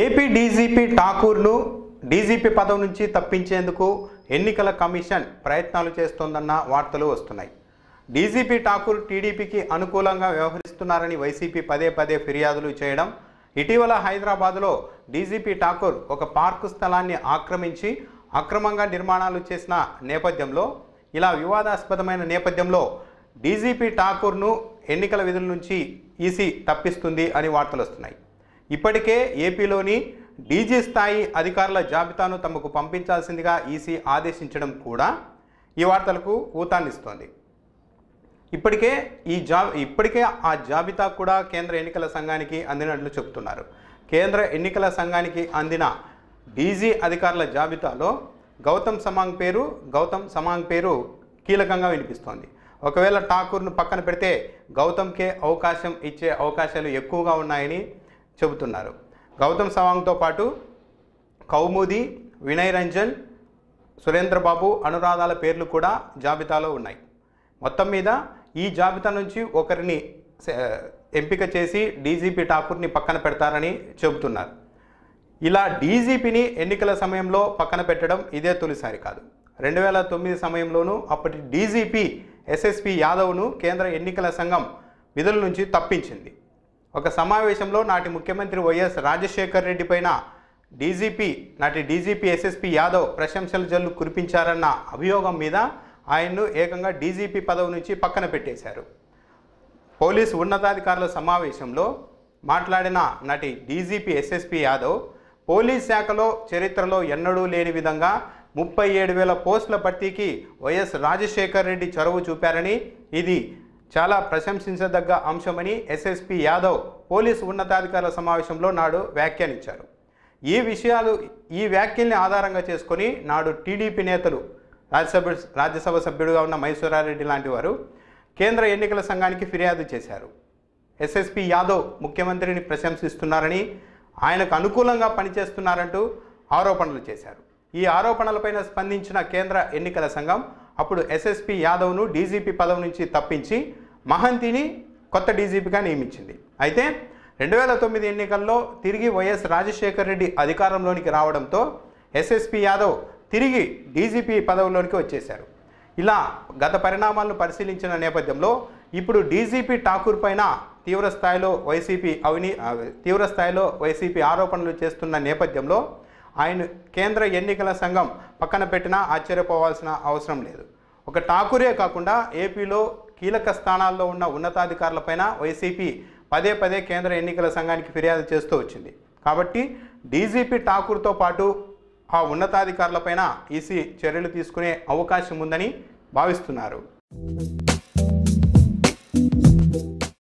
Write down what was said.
AP DGP ఠాకూర్ను DGP పదవి నుంచి తప్పించేందుకు ఎన్నికల కమిషన్ ప్రయత్నాలు చేస్తోందన్న వార్తలు వస్తున్నాయి. డీజీపీ ఠాకూర్ టీడీపీకి అనుకూలంగా వ్యవహరిస్తున్నారని వైసీపీ పదే పదే ఫిర్యాదులు చేయడం ఇటీవల హైదరాబాదులో డీజీపీ ఠాకూర్ ఒక పార్కు స్థలాన్ని ఆక్రమించి అక్రమంగా నిర్మాణాలు చేసిన నేపథ్యంలో ఇలా వివాదాస్పదమైన నేపథ్యంలో డీజీపీ ఠాకూర్ను ఎన్నికల విధుల నుంచి ఈసీ తప్పిస్తుంది అని వార్తలు వస్తున్నాయి. ఇప్పటికే ఏపీలోని డీజీ స్థాయి అధికారుల జాబితాను తమకు పంపించాల్సిందిగా ఈసీ ఆదేశించడం కూడా ఈ వార్తలకు ఊతాన్నిస్తోంది. ఇప్పటికే ఈ జా ఇప్పటికే ఆ జాబితా కూడా కేంద్ర ఎన్నికల సంఘానికి అందినట్లు చెబుతున్నారు. కేంద్ర ఎన్నికల సంఘానికి అందిన డీజీ అధికారుల జాబితాలో గౌతమ్ సమాంగ్ పేరు గౌతమ్ సమాంగ్ పేరు కీలకంగా వినిపిస్తోంది. ఒకవేళ ఠాకూర్ను పక్కన పెడితే గౌతమ్కే అవకాశం ఇచ్చే అవకాశాలు ఎక్కువగా ఉన్నాయని చెబుతున్నారు. గౌతమ్ సవాంగ్తో పాటు కౌముది వినయ్ రంజన్ సురేంద్రబాబు అనురాధాల పేర్లు కూడా జాబితాలో ఉన్నాయి. మొత్తం మీద ఈ జాబితా నుంచి ఒకరిని ఎంపిక చేసి డీజీపీ ఠాకూర్ని పక్కన పెడతారని చెబుతున్నారు. ఇలా డీజీపీని ఎన్నికల సమయంలో పక్కన పెట్టడం ఇదే తొలిసారి కాదు. రెండు వేల తొమ్మిది సమయంలోనూ అప్పటి డీజీపీ ఎస్ఎస్పి యాదవ్ను కేంద్ర ఎన్నికల సంఘం విధుల నుంచి తప్పించింది. ఒక సమావేశంలో నాటి ముఖ్యమంత్రి వైఎస్ రాజశేఖర్ రెడ్డి పైన డీజీపీ నాటి డీజీపీ ఎస్ఎస్పి యాదవ్ ప్రశంసల జల్లు కురిపించారన్న అభియోగం మీద ఆయన్ను ఏకంగా డీజీపీ పదవి నుంచి పక్కన పెట్టేశారు. పోలీసు ఉన్నతాధికారుల సమావేశంలో మాట్లాడిన నటి డీజీపీ ఎస్ఎస్పి యాదవ్ పోలీస్ శాఖలో చరిత్రలో ఎన్నడూ లేని విధంగా ముప్పై ఏడు వేల పోస్టుల భర్తీకి వైఎస్ రాజశేఖర్ రెడ్డి చొరవ చూపారని ఇది చాలా ప్రశంసించదగ్గ అంశమని ఎస్ఎస్పి యాదవ్ పోలీసు ఉన్నతాధికారుల సమావేశంలో నాడు వ్యాఖ్యానించారు. ఈ విషయాలు ఈ వ్యాఖ్యల్ని ఆధారంగా చేసుకొని నాడు టీడీపీ నేతలు రాజ్యసభ రాజ్యసభ సభ్యుడిగా ఉన్న మైసూరారెడ్డి లాంటి వారు కేంద్ర ఎన్నికల సంఘానికి ఫిర్యాదు చేశారు. ఎస్ఎస్పి యాదవ్ ముఖ్యమంత్రిని ప్రశంసిస్తున్నారని ఆయనకు అనుకూలంగా పనిచేస్తున్నారంటూ ఆరోపణలు చేశారు. ఈ ఆరోపణలపైన స్పందించిన కేంద్ర ఎన్నికల సంఘం అప్పుడు ఎస్ఎస్పి యాదవ్ను డీజీపీ పదవి నుంచి తప్పించి మహంతిని కొత్త డీజీపీగా నియమించింది. అయితే రెండు వేల తొమ్మిది ఎన్నికల్లో తిరిగి వైఎస్ రాజశేఖర్ రెడ్డి అధికారంలోనికి రావడంతో ఎస్ఎస్పి యాదవ్ తిరిగి డీజీపీ పదవిలోనికి వచ్చేశారు. ఇలా గత పరిణామాలను పరిశీలించిన నేపథ్యంలో ఇప్పుడు డీజీపీ ఠాకూర్ పైన తీవ్ర స్థాయిలో వైసీపీ అవినీ తీవ్రస్థాయిలో తీవ్ర స్థాయిలో వైసీపీ ఆరోపణలు చేస్తున్న నేపథ్యంలో ఆయన కేంద్ర ఎన్నికల సంఘం పక్కన పెట్టినా ఆశ్చర్యపోవాల్సిన అవసరం లేదు. ఒక ఠాకూరే కాకుండా ఏపీలో కీలక స్థానాల్లో ఉన్న ఉన్నతాధికారులపైన వైసీపీ పదే పదే కేంద్ర ఎన్నికల సంఘానికి ఫిర్యాదు చేస్తూ వచ్చింది. కాబట్టి డీజీపీ ఠాకూర్తో పాటు ఆ ఉన్నతాధికారులపైన ఈసీ చర్యలు తీసుకునే అవకాశం ఉందని భావిస్తున్నారు.